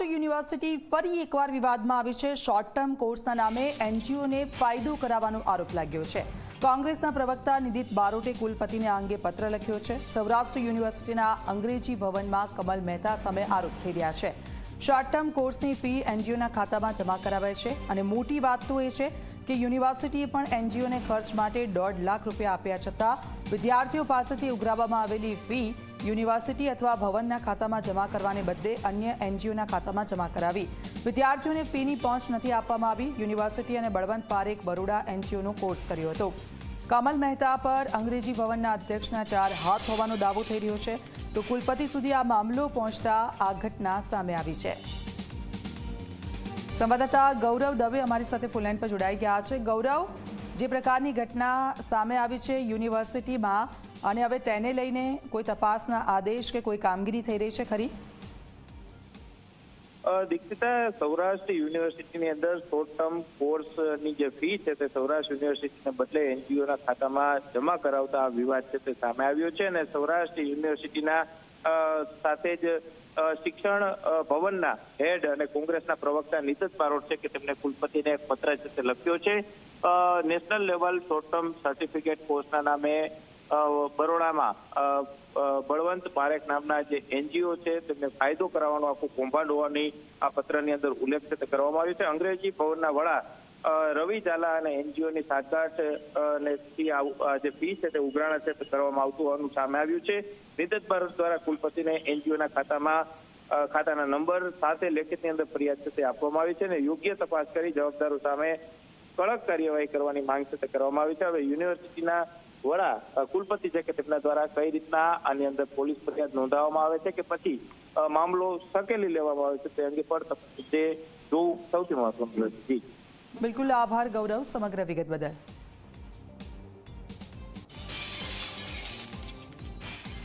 Saurashtra university ફરી એકવાર વિવાદમાં આવી છે. શોર્ટ ટર્મ કોર્સના નામે એનજીઓને ફાયદો કરાવવાનો આરોપ લાગ્યો છે. કોંગ્રેસના પ્રવક્તા નિધિત બારોટે કુલપતિને આ અંગે પત્ર લખ્યો છે. સૌરાષ્ટ્ર યુનિવર્સિટીના અંગ્રેજી ભવનમાં કમલ મહેતા સામે આરોપ થઈ રહ્યા છે. શોર્ટ ટર્મ કોર્સની ફી એનજીઓના ખાતામાં જમા કરાવાય છે અને મોટી વાત તો એ છે કે યુનિવર્સિટીએ પણ એનજીઓને ખર્ચ માટે દોઢ લાખ રૂપિયા આપ્યા છતાં વિદ્યાર્થીઓ પાસેથી ઉઘરાવવામાં આવેલી ફી યુનિવર્સિટી અથવા ભવનના ખાતામાં જમા કરવાને બદલે અન્ય એનજીઓના ખાતામાં જમા કરાવી. વિદ્યાર્થીઓને ફીની પહોંચ નથી આપવામાં આવી. યુનિવર્સિટી અને બળવંત પારેખ બરોડા એનજીઓનો કોર્સ કર્યો હતો. કમલ મહેતા પર અંગ્રેજી ભવનના અધ્યક્ષના ચાર હાથ હોવાનો દાવો થઈ રહ્યો છે. તો કુલપતિ સુધી આ મામલો પહોંચતા આ ઘટના સામે આવી છે. સંવાદદાતા ગૌરવ દવે અમારી સાથે ફૂલલાઈન પર જોડાઈ ગયા છે. ગૌરવ, જે પ્રકારની ઘટના સામે આવી છે યુનિવર્સિટીમાં અને હવે તેને લઈને કોઈ તપાસના આદેશ કે કોઈ કામગીરી થઈ રહી છે ખરી? દીક્ષિતા, સૌરાષ્ટ્ર યુનિવર્સિટીની અંદર શોર્ટ ટર્મ કોર્સની જે ફી છે તે સૌરાષ્ટ્ર યુનિવર્સિટીને બદલે એનજીઓના ખાતામાં જમા કરાવતા વિવાદ છે તે સામે આવ્યો છે અને સૌરાષ્ટ્ર યુનિવર્સિટીના સાથે જ શિક્ષણ ભવનના હેડ અને કોંગ્રેસના પ્રવક્તા નીતજ બારોટ છે કે તેમને કુલપતિને પત્ર લખ્યો છે. National level short term certificate કોર્સના નામે બરોડામાં બળવંત પારેખ નામના જે એનજીઓ છે તેમને ફાયદો કરાવવાનો આખું કૌભાંડ હોવાની આ પત્રની અંદર ઉલ્લેખ કરવામાં આવ્યો છે. અંગ્રેજી ભવનના વડા રવિ ઝાલા અને એનજીઓની સાતગાંઠ અને જે ફી છે તે ઉઘરાણા છે કરવામાં આવતું હોવાનું સામે આવ્યું છે. નિદત ભારત દ્વારા કુલપતિને એનજીઓના ખાતામાં ખાતાના નંબર સાથે લેખિતની અંદર ફરિયાદ છે તે આપવામાં આવી છે અને યોગ્ય તપાસ કરી જવાબદારો સામે કડક કાર્યવાહી કરવાની માંગ છે તે કરવામાં આવી છે. હવે યુનિવર્સિટીના વડા કુલપતિ છે કે તેમના દ્વારા કઈ રીતના આની અંદર પોલીસ ફરિયાદ નોંધાવવામાં આવે છે કે પછી મામલો સકેલી લેવામાં આવે છે તે અંગે પણ જે જોવું સૌથી મહત્વનું છે. જી. બિલકુલ આભાર ગૌરવ સમગ્ર વિગત બદલ.